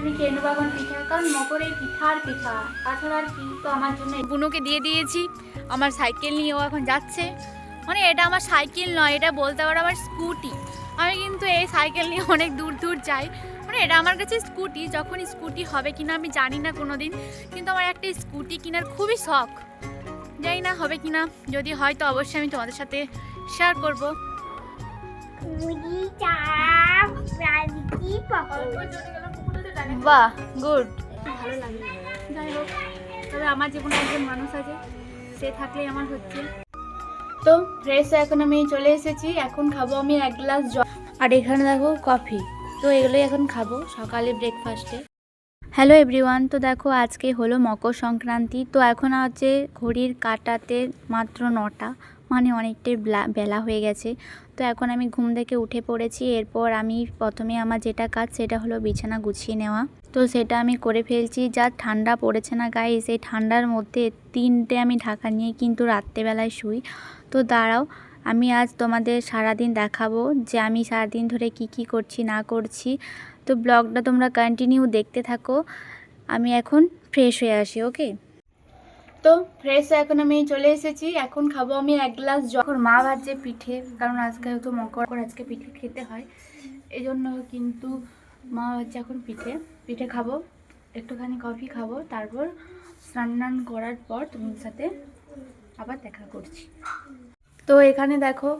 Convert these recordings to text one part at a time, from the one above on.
আমি খেয়ে পিঠা। কারণ মকর পিঠা তাছাড়া আর কি, তো আমার জন্য বুনুকে দিয়ে দিয়েছি। আমার সাইকেল নিয়ে ও এখন যাচ্ছে। মানে এটা আমার সাইকেল নয়, এটা বলতে পারো আমার স্কুটি। আমি কিন্তু এই সাইকেল নিয়ে অনেক দূর দূর যাই। মানে এটা আমার কাছে স্কুটি যখন স্কুটি হবে কিনা আমি জানি না কোনো দিন কিন্তু আমার একটা স্কুটি কেনার খুবই শখ। জানি না হবে কিনা, যদি হয় তো অবশ্যই আমি তোমাদের সাথে শেয়ার করব। মুড়ি পকোড়ি বাহ গুড ভালো লাগে যাই হোক তবে আমার যে কোনো একজন মানুষ আছে সে থাকলেই আমার হচ্ছে। তো ফ্রেশ এখন আমি চলে এসেছি এখন খাব আমি এক গ্লাস জল আর এখানে দেখো কফি তো এগুলোই এখন খাব সকালে ব্রেকফাস্টে হ্যালো এভরিওয়ান তো দেখো আজকে হলো মকর সংক্রান্তি তো এখন আছে ঘড়ির কাটাতে মাত্র নটা। মানে অনেকটাই ব্লা- হয়ে গেছে। তো এখন আমি ঘুম থেকে উঠে পড়েছি। এরপর আমি প্রথমে আমার যেটা কাজ সেটা হলো বিছানা গুছিয়ে নেওয়া। তো সেটা আমি করে ফেলছি। যা ঠান্ডা পড়েছে না গায়ে, সেই ঠান্ডার মধ্যে তিনটে আমি ঢাকা নিয়ে কিন্তু রাত্রেবেলায় শুই। তো দাঁড়াও, আমি আজ তোমাদের সারাদিন দেখাবো যে আমি সারাদিন ধরে কি কি করছি, না করছি। তো ব্লগটা তোমরা কন্টিনিউ দেখতে থাকো। আমি এখন ফ্রেশ হয়ে আসি ওকে তো ফ্রেশ এখন আমি চলে এসেছি। এখন খাব আমি এক গ্লাস যখন মা ভাজছে পিঠে, কারণ আজকে হয়তো মকর আজকে পিঠে খেতে হয়। এই জন্য কিন্তু মা হচ্ছে এখন পিঠে। পিঠে খাব, একটুখানি কফি খাব, তারপর স্নান টান করার পর তোমার সাথে আবার দেখা করছি। তো এখানে দেখো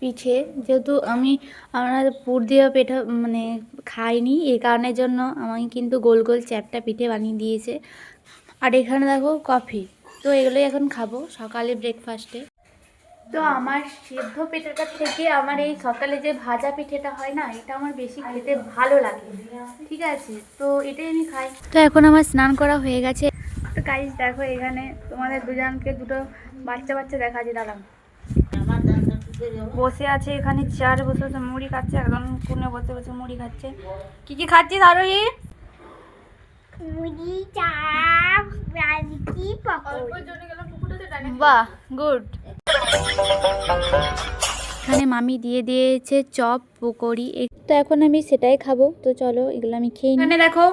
পিঠে, যেহেতু আমি আমরা পুর দিয়ে পেঠা মানে খাইনি, এই কারণের জন্য আমাকে কিন্তু গোল গোল চ্যাপটা পিঠে বানিয়ে দিয়েছে। আর এখানে দেখো কফি তো এগুলোই এখন খাব সকালে ব্রেকফাস্টে তো আমার সিদ্ধ পিঠেটা থেকে আমার এই সকালে যে ভাজা পিঠেটা হয় না এটা আমার বেশি খেতে ভালো লাগে। ঠিক আছে তো এটাই আমি খাই। তো এখন আমার স্নান করা হয়ে গেছে। তো গাইজ দেখো এখানে তোমাদের দুজনকে দুটো বাচ্চা বাচ্চা দেখা যায় দাঁড়াম বসে আছে এখানে চেয়ারে বসে বসে মুড়ি খাচ্ছে একদম কোণে বসে বসে মুড়ি খাচ্ছে। কি কি খাচ্ছিস আরোহী? মুড়ি চাপ রাজকি পকোড়ি বাহ গুড এখানে মামি দিয়ে দিয়েছে চপ পকোড়ি তো এখন আমি সেটাই খাব। তো চলো এগুলো আমি খেয়ে এখানে দেখো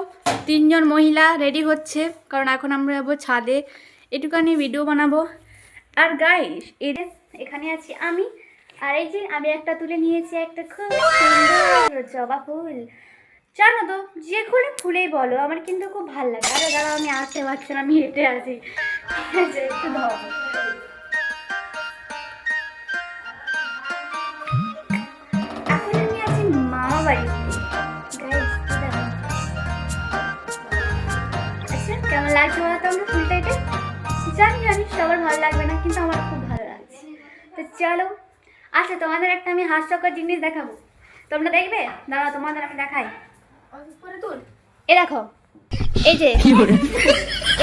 তিনজন মহিলা রেডি হচ্ছে। কারণ এখন আমরা যাব ছাদে। একটুখানি ভিডিও বানাবো। আর গাইস এদের এখানে আছি আমি। আর এই যে আমি একটা তুলে নিয়েছি একটা খুব সুন্দর জবা ফুল। জানো তো যে কোনো ফুলেই বলো, আমার কিন্তু খুব ভালো লাগে। আরে দাঁড়াও, আমি আসতে পারছি না, আমি হেঁটে ঠিক একটু আছি আচ্ছা কেমন লাগছে জানি ভালো লাগবে না, কিন্তু আমার খুব ভালো লাগছে। তো চলো আচ্ছা তোমাদের একটা আমি হাস্যকর জিনিস দেখাবো। তোমরা দেখবে? দাঁড়া তোমাদের আমি দেখাই। এ দেখো এই যে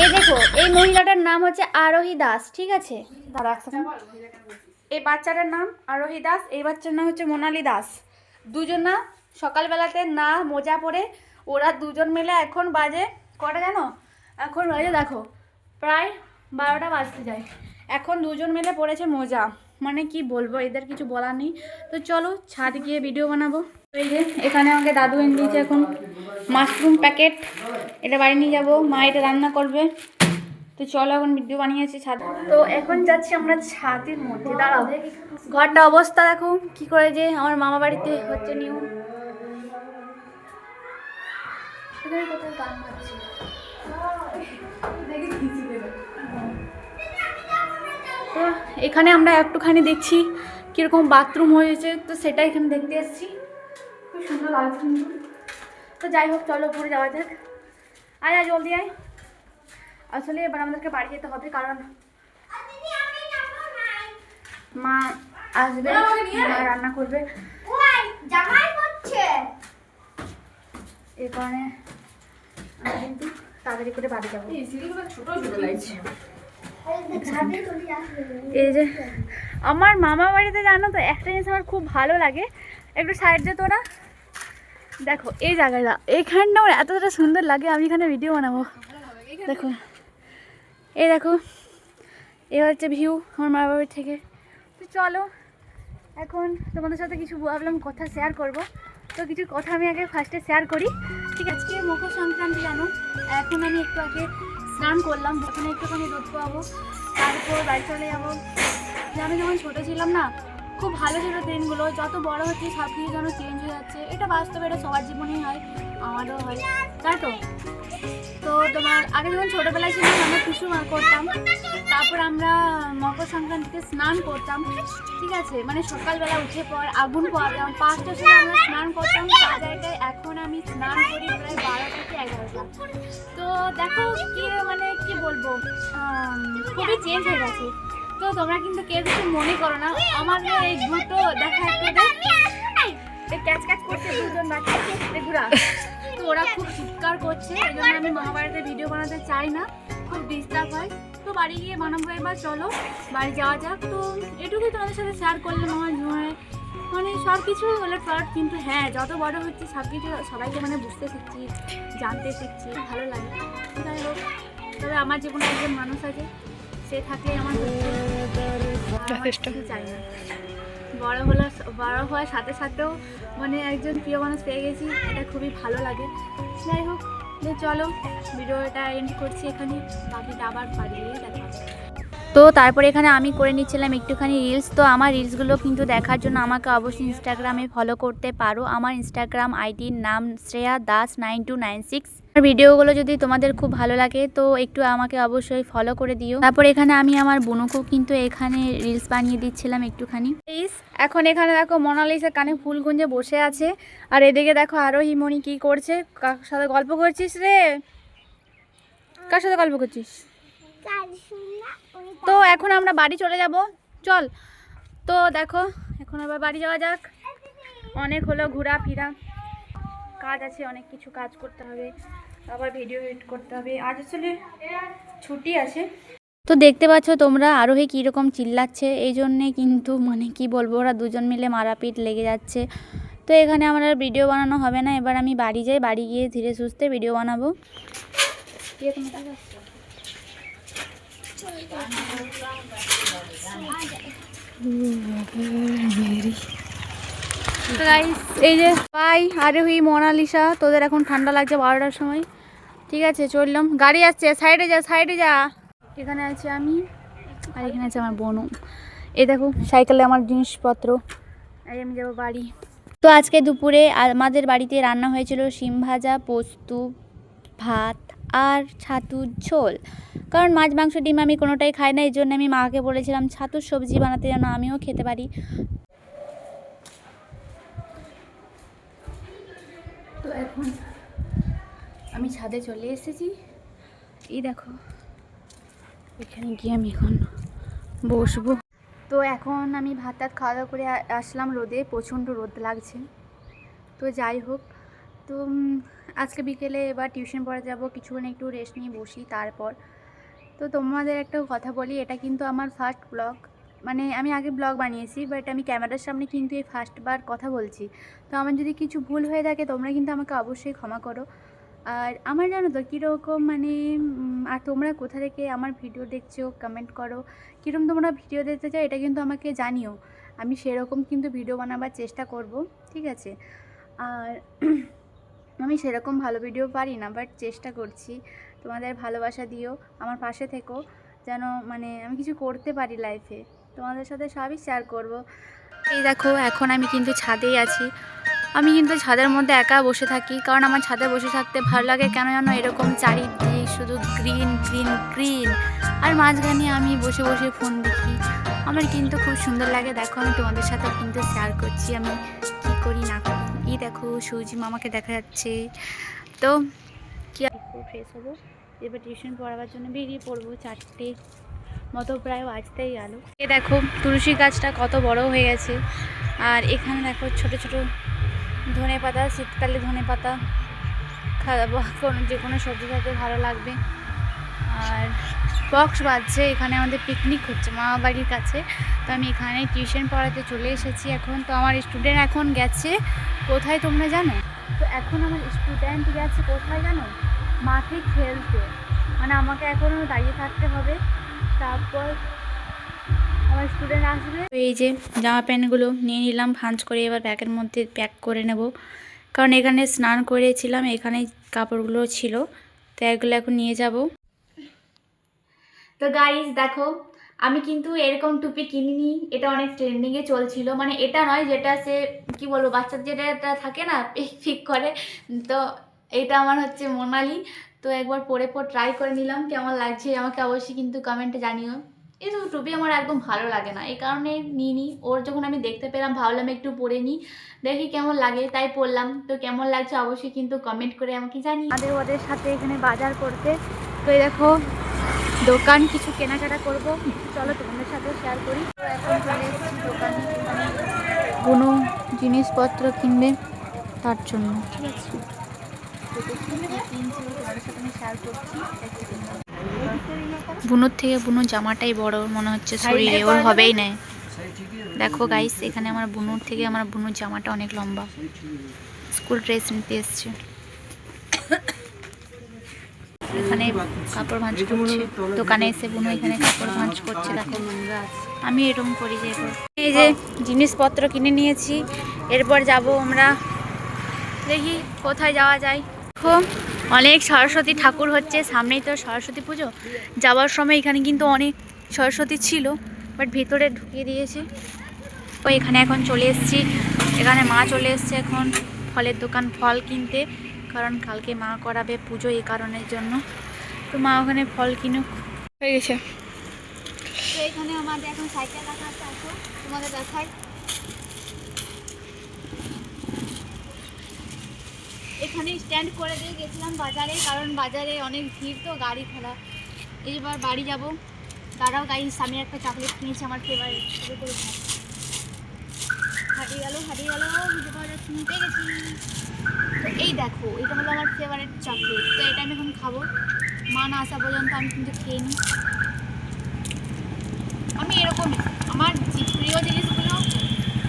এই দেখো এই মহিলাটার নাম হচ্ছে আরোহী দাস ঠিক আছে? দাঁড়া এই বাচ্চাটার নাম আরোহী দাস এই বাচ্চার নাম হচ্ছে মোনালি দাস। দুজন না সকালবেলাতে না মোজা পরে ওরা দুজন মিলে এখন বাজে কটা জানো? এখন বাজে দেখো প্রায় বারোটা বাজতে যায়। এখন দুজন মিলে পড়েছে মোজা। মানে কি বলব, এদের কিছু বলার নেই। তো চলো, ছাদ গিয়ে ভিডিও বানাবো। এই যে, এখানে আমাকে দাদু এনে দিয়েছে এখন মাশরুম প্যাকেট এটা বাড়ি নিয়ে যাব, মা এটা রান্না করবে। তো চলো, এখন ভিডিও বানিয়েছি ছাদ। তো এখন যাচ্ছি আমরা ছাদের মধ্যে, দাঁড়াও। ঘরটা অবস্থা দেখো, কি করে যে আমার মামা বাড়িতে হচ্ছে নিউ কোথায় গান এখানে আমরা একটুখানি দেখছি কীরকম বাথরুম হয়েছে তো সেটা এখানে দেখতে এসেছি। খুব সুন্দর লাগছে তো যাই হোক চলো উপরে যাওয়া যাক। আয় আয় জলদি আয়। আসলে এবার আমাদেরকে বাড়ি যেতে হবে কারণ মা আসবে মা রান্না করবে। এই কারণে কিন্তু তাড়াতাড়ি করে বাড়ি যাব। ছাদে চলে আসবে এই যে, আমার মামা বাড়িতে জানো তো, একটা জিনিস আমার খুব ভালো লাগে। একটু সাইড যে তোরা। দেখো, এই জায়গাটা। এইখানটা আমার এতটা সুন্দর লাগে, আমি এখানে ভিডিও বানাবো। দেখো। এই দেখো, এ হচ্ছে ভিউ আমার মা বাবার থেকে। তো চলো, এখন তোমাদের সাথে কিছু ভাবলাম, কথা শেয়ার করব। তো কিছু কথা আমি আগে ফার্স্টে শেয়ার করি। ঠিক আছে মকর সংক্রান্তি জানো, এখন আমি একটু আগে স্নান করলাম এখন একটুখানি রোদ পাবো তারপর বাড়ি চলে যাব। আমি যখন ছোটো ছিলাম না, খুব ভালো ছিল দিনগুলো, যত বড় হচ্ছে সব কিছু যেন চেঞ্জ হয়ে যাচ্ছে। এটা বাস্তবে এটা সবার জীবনেই হয়, আমারও হয়। তাই তো? তো তোমার, আগে যখন ছোটোবেলায় ছিলাম, আমরা টুসু করতাম, তারপর আমরা মকর সংক্রান্তিতে স্নান করতাম। ঠিক আছে? মানে সকালবেলা উঠে পর, আগুন পাওয়া যেমন পাঁচটার সময় আমরা স্নান করতাম, তার জায়গায় এখন আমি স্নান করি প্রায় বারো থেকে এগারোটা। তো দেখো কি মানে কি বলব? খুবই চেঞ্জ হয়ে গেছে। তো তোমরা কিন্তু কেউ কিছু মনে করো না। আমার এই দুটো দেখা ক্যাচ ক্যাচ করছে দুজন বাচ্চা। ঘুরা। তো ওরা খুব চিৎকার করছে, এই জন্য আমি বাড়িতে ভিডিও বানাতে চাই না। খুব ডিস্টার্ব হয়। তো বাড়ি গিয়ে বানাবো এবার চলো বাড়ি যাওয়া যাক। তো এটুকুই তোমাদের সাথে শেয়ার করলাম আমার জীবনে মানে সব কিছু হলো ফ্লট কিন্তু হ্যাঁ যত বড় হচ্ছে সব কিছু সবাইকে মানে বুঝতে শিখছি জানতে শিখছি ভালো লাগে। যাই হোক তবে আমার জীবনে একজন মানুষ আছে সে থাকলে আমার চাই না। বড় হলো বড় হওয়ার সাথে সাথেও মানে একজন প্রিয় মানুষ পেয়ে গেছি এটা খুবই ভালো লাগে। যাই হোক তো চলো, ভিডিওটা এন্ড করছি এখানে। বাকিটা আবার বাড়িয়ে তো তারপরে এখানে আমি করে নিচ্ছিলাম একটুখানি রিলস তো আমার রিলসগুলো কিন্তু দেখার জন্য আমাকে অবশ্যই ইনস্টাগ্রামে ফলো করতে পারো। আমার ইনস্টাগ্রাম আইডির নাম Shreya Das nine two nine six. ভিডিওগুলো যদি তোমাদের খুব ভালো লাগে, তো একটু আমাকে অবশ্যই ফলো করে দিও। তারপর এখানে আমি আমার বোনকেও কিন্তু এখানে রিলস বানিয়ে দিচ্ছিলাম একটুখানি। প্লিজ এখন এখানে দেখো মোনালিসা কানে ফুল গুঞ্জে বসে আছে। আর এদিকে দেখো আরও হিমনি কি করছে। কার সাথে গল্প করছিস রে? কার সাথে গল্প করছিস? তো এখন আমরা বাড়ি চলে যাব। চল। তো দেখো, এখন আবার বাড়ি যাওয়া যাক। অনেক হলো ঘোরা ফিরা কাজ আছে, অনেক কিছু কাজ করতে হবে। আবার ভিডিও এডিট করতে হবে। আজ আসলে ছুটি আছে। তো দেখতে পাচ্ছ তোমরা আরোহী কীরকম চিল্লাচ্ছে, এই জন্যে কিন্তু মানে কি বলব, ওরা দুজন মিলে মারাপিট লেগে যাচ্ছে। তো এখানে আমার আর ভিডিও বানানো হবে না, এবার আমি বাড়ি যাই, বাড়ি গিয়ে ধীরে সুস্থে ভিডিও বানাবো। এই যে ভাই আরোহী, মোনালিসা, তোদের এখন ঠান্ডা লাগছে বারোটার সময়। ঠিক আছে, চললাম। গাড়ি আসছে, সাইডে যা সাইডে যা। এখানে আছে আমি, আর এখানে আছে আমার বোনও এই দেখো, সাইকেলে আমার জিনিসপত্র। আমি যাব বাড়ি। তো আজকে দুপুরে আমাদের বাড়িতে রান্না হয়েছিল শিম ভাজা, পোস্ত, ভাত আর ছাতুর ঝোল। কারণ মাছ, মাংস, ডিম আমি কোনোটাই খাই না, এই জন্য আমি মাকে বলেছিলাম, ছাতুর সবজি বানাতে যেন আমিও খেতে পারি তো এখন আমি ছাদে চলে এসেছি। এই দেখো, এখানে গিয়ে আমি এখন বসবো। তো এখন আমি ভাত টাত খাওয়া দাওয়া করে আসলাম রোদে, প্রচণ্ড রোদ লাগছে। তো যাই হোক, তো আজকে বিকেলে এবার টিউশন পড়া যাব, কিছুক্ষণ একটু রেস্ট নিয়ে বসি, তারপর। তো তোমাদের একটা কথা বলি, এটা কিন্তু আমার ফার্স্ট ব্লগ মানে আমি আগে ব্লগ বানিয়েছি বাট আমি ক্যামেরার সামনে কিন্তু এই ফার্স্টবার কথা বলছি। তো আমার যদি কিছু ভুল হয়ে থাকে, তোমরা কিন্তু আমাকে অবশ্যই ক্ষমা করো। আর আমার জানো তো কীরকম মানে আর তোমরা কোথা থেকে আমার ভিডিও দেখছ কমেন্ট করো। কীরকম তোমরা ভিডিও দেখতে চাও, এটা কিন্তু আমাকে জানিও। আমি সেরকম কিন্তু ভিডিও বানাবার চেষ্টা করব, ঠিক আছে? আর আমি সেরকম ভালো ভিডিও পারি না বাট চেষ্টা করছি। তোমাদের ভালোবাসা দিও, আমার পাশে থেকো। যেন মানে আমি কিছু করতে পারি লাইফে তোমাদের সাথে সবই শেয়ার করব। এই দেখো, এখন আমি কিন্তু ছাদেই আছি। আমি কিন্তু ছাদের মধ্যে একা বসে থাকি কারণ আমার ছাদে বসে থাকতে ভালো লাগে কেন যেন এরকম চারিদিক শুধু গ্রিন গ্রিন গ্রিন আর মাঝখানে আমি বসে বসে ফোন দেখি। আমার কিন্তু খুব সুন্দর লাগে। দেখো আমি তোমাদের সাথে কিন্তু শেয়ার করছি আমি কী করি না করি। এই দেখো সৌজি মামাকে দেখা যাচ্ছে। তো কি ফ্রেশ হব। এবার টিউশন পড়াবার জন্য বেরিয়ে পড়ব চারটে মতো প্রায় বাজতেই গেল। এ দেখো তুলসী গাছটা কত বড় হয়ে গেছে। আর এখানে দেখো ছোট ছোট ধনে পাতা, শীতকালে ধনে পাতা খাওয়া কোনো যে কোনো সবজি খেতে ভালো লাগবে। আর বক্স বাজছে, এখানে আমাদের পিকনিক হচ্ছে মামা বাড়ির কাছে। তো আমি এখানে টিউশন পড়াতে চলে এসেছি এখন। তো আমার স্টুডেন্ট এখন গেছে। কোথায় তোমরা জানো? তো এখন আমার স্টুডেন্ট গেছে কোথায় জানো? মাঠে খেলতে। মানে আমাকে এখনও দাঁড়িয়ে থাকতে হবে। তারপর আমার স্টুডেন্ট আসবে। এই যে জামা প্যান্টগুলো নিয়ে নিলাম ভাঁজ করে এবার ব্যাগের মধ্যে প্যাক করে নেব। কারণ এখানে স্নান করেছিলাম এখানে কাপড়গুলো ছিল। তো এগুলো এখন নিয়ে যাব। তো গাইজ দেখো আমি কিন্তু এরকম টুপি কিনিনি এটা অনেক ট্রেন্ডিংয়ে চলছিল। মানে এটা নয় যেটা সে কি বলব বাচ্চার যেটা থাকে না পিক করে। তো এটা আমার হচ্ছে মোনালি তো একবার পরে পর ট্রাই করে নিলাম কেমন লাগছে আমাকে অবশ্যই কিন্তু কমেন্টে জানিও। এই সব টুপি আমার একদম ভালো লাগে না। এই কারণে নিইনি। ওর যখন আমি দেখতে পেলাম ভাবলাম একটু পরে নিই। দেখি কেমন লাগে তাই পরলাম। তো কেমন লাগছে অবশ্যই কিন্তু কমেন্ট করে আমাকে জানি আমাদের ওদের সাথে এখানে বাজার করতে। তো দেখো দোকান কিছু কেনাকাটা করব। চলো তোমাদের সাথে শেয়ার করি। এখন চলে এসেছি দোকানে কোনো জিনিসপত্র কিনবে তার জন্য। ঠিক আছে। তো কিনছি তোমাদের সাথে আমি শেয়ার করছি। বুনোর থেকে বুনো জামাটাই বড় মনে হচ্ছে শরীরে ওর হবেই না। দেখো গাইস এখানে আমার বুনুর থেকে আমার বুনুর জামাটা অনেক লম্বা। স্কুল ড্রেস নিতে এসছে। এখানে কাপড় ভাঁজ করছে। দোকানে এসে বুনু এখানে কাপড় ভাঁজ করছে দেখো। আমি এরকম করি যে এই যে জিনিসপত্র কিনে নিয়েছি। এরপর যাব আমরা। দেখি কোথায় যাওয়া যায়। দেখো অনেক সরস্বতী ঠাকুর হচ্ছে সামনেই তো সরস্বতী পুজো। যাওয়ার সময় এখানে কিন্তু অনেক সরস্বতী ছিল বাট ভেতরে ঢুকিয়ে দিয়েছে। ও এখানে এখন চলে এসেছি। এখানে মা চলে এসছে এখন ফলের দোকান ফল কিনতে কারণ কালকে মা করাবে পুজো এই কারণের জন্য। তো মা ওখানে ফল কিনুক। হয়ে গেছে। তো এখানে আমাদের এখন সাইকেল রাখা আছে তোমাদের দেখাই এখানে স্ট্যান্ড করে দিয়ে গেছিলাম বাজারে, কারণ বাজারে অনেক ভিড় তো, গাড়ি খোলা এইবার বাড়ি যাব। দাঁড়াও গাড়ি আমি একটা চকলেট কিনেছি, আমার ফেভারিট করে। হারিয়ে গেল হারিয়ে গেল বুঝতে পাওয়া যাচ্ছে গেছি। তো এই দেখো, এটা হলো আমার ফেভারিট চকলেট তো এটা আমি এখন খাব। মা না আসা পর্যন্ত আমি কিন্তু খেয়ে নিই আমি এরকমই আমার যে প্রিয় জিনিসগুলো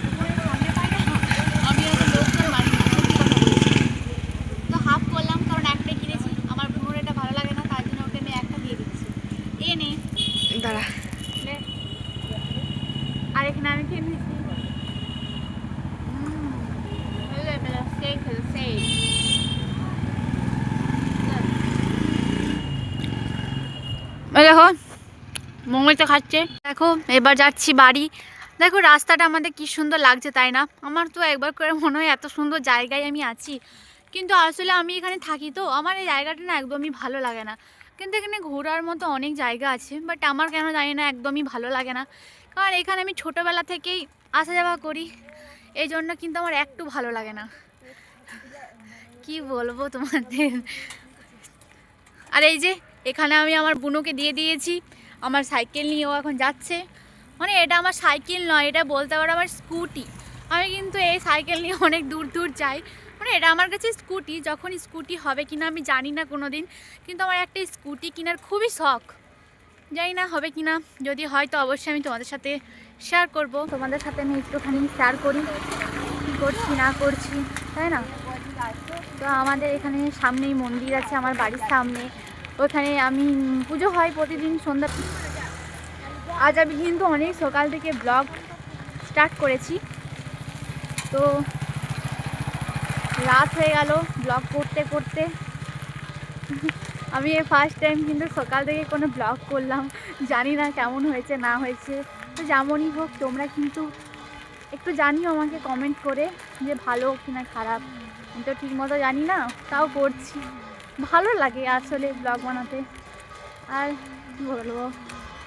উপরে সামনে পাই না আমি হয়তো লোকজন মানি না সত্যি কথা বলছি। তো হাফ করলাম কারণ একটাই কিনেছি আমার বোনের এটা ভালো লাগে না তার জন্য ওকে আমি একটা দিয়ে দিচ্ছি এ নে দাঁড়া নে। আর এখানে আমি খেয়ে নিচ্ছি সেই সেই দেখো মঙ্গলটা খাচ্ছে। দেখো, এবার যাচ্ছি বাড়ি। দেখো, রাস্তাটা আমাদের কি সুন্দর লাগছে, তাই না? আমার তো একবার করে মনে হয় এত সুন্দর জায়গায় আমি আছি। কিন্তু আসলে আমি এখানে থাকি তো, আমার এই জায়গাটা না একদমই ভালো লাগে না। কিন্তু এখানে ঘোরার মতো অনেক জায়গা আছে বাট আমার কেন জানি না একদমই ভালো লাগে না। কারণ এখানে আমি ছোটোবেলা থেকেই আসা যাওয়া করি এই জন্য কিন্তু আমার একটু ভালো লাগে না। কি বলব তোমাদের? আর এই যে, এখানে আমি আমার বুনোকে দিয়ে দিয়েছি। আমার সাইকেল নিয়ে ও এখন যাচ্ছে। মানে এটা আমার সাইকেল নয়, এটা বলতে পারো আমার স্কুটি। আমি কিন্তু এই সাইকেল নিয়ে অনেক দূর দূর যাই। মানে এটা আমার কাছে স্কুটি, যখন স্কুটি হবে কিনা আমি জানি না কোনো দিন কিন্তু আমার একটা স্কুটি কেনার খুবই শখ। জানি না হবে কিনা, যদি হয় তো অবশ্যই আমি তোমাদের সাথে শেয়ার করব। তোমাদের সাথে আমি একটুখানি শেয়ার করি, কী করছি, না করছি, তাই না? তো আমাদের এখানে সামনেই মন্দির আছে, আমার বাড়ির সামনে। ওখানে আমি পুজো হয় প্রতিদিন সন্ধ্যা আজ আমি কিন্তু অনেক সকাল থেকে ব্লগ স্টার্ট করেছি। তো রাত হয়ে গেল ব্লগ করতে করতে। আমি ফার্স্ট টাইম কিন্তু সকাল থেকে কোনো ব্লগ করলাম। জানি না কেমন হয়েছে, না হয়েছে। তো যেমনই হোক, তোমরা কিন্তু একটু জানিও আমাকে কমেন্ট করে যে ভালো কি না খারাপ। আমি তো ঠিক মতো জানি না, তাও করছি। ভালো লাগে আসলে ব্লগ বানাতে। আর বলব?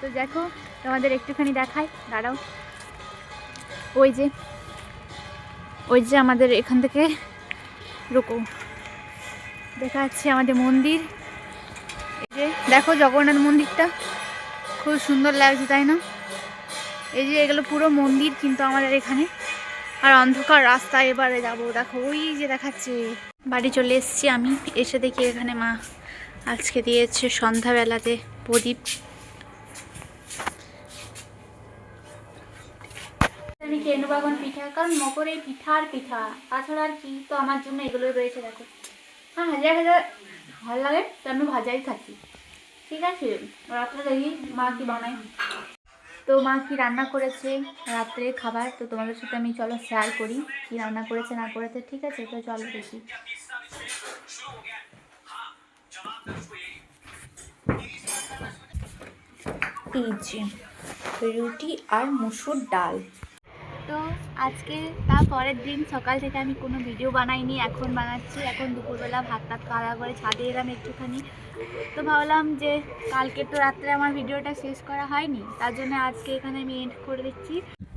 তো দেখো, তোমাদের একটুখানি দেখাই, দাঁড়াও। ওই যে ওই যে আমাদের এখান থেকে রুকো। দেখা যাচ্ছে আমাদের মন্দির। এই যে, দেখো জগন্নাথ মন্দিরটা। খুব সুন্দর লাগছে, তাই না? এই যে, এগুলো পুরো মন্দির কিন্তু আমাদের এখানে। আর অন্ধকার রাস্তা এবারে যাব। দেখো, ওই যে দেখাচ্ছে। বাড়ি চলে এসেছি আমি। এসে দেখি এখানে মা আজকে দিয়েছে সন্ধ্যাবেলাতে প্রদীপ। আমি খেয়ে এখন পিঠা, কারণ মকরে পিঠা আর পিঠা, তাছাড়া আর কি? তো আমার জন্য এগুলোই রয়েছে, দেখো। হ্যাঁ হাজার হাজার ভালো লাগে, তো আমি ভাজাই থাকি ঠিক আছে, রাত্রে দেখি মা কি বানায়। তো মা কি রান্না করেছে রাত্রে খাবার? তো তোমাদের সাথে আমি চলো শেয়ার করি কি রান্না করেছে, না করেছে, ঠিক আছে? তো চলো দেখি। রুটি আর মুসুর ডাল। তো আজকে তার পরের দিন সকাল থেকে আমি কোনো ভিডিও বানাইনি, এখন বানাচ্ছি। এখন দুপুরবেলা ভাত টাত খাওয়া করে ছাদে এলাম একটুখানি। তো ভাবলাম যে কালকে তো রাত্রে আমার ভিডিওটা শেষ করা হয়নি, তার জন্য আজকে এখানে আমি এন্ড করে দিচ্ছি।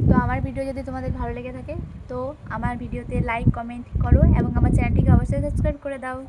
তো আমার ভিডিও যদি তোমাদের ভালো লেগে থাকে, তো আমার ভিডিওতে লাইক কমেন্ট করো এবং আমার চ্যানেলটিকে অবশ্যই সাবস্ক্রাইব করে দাও।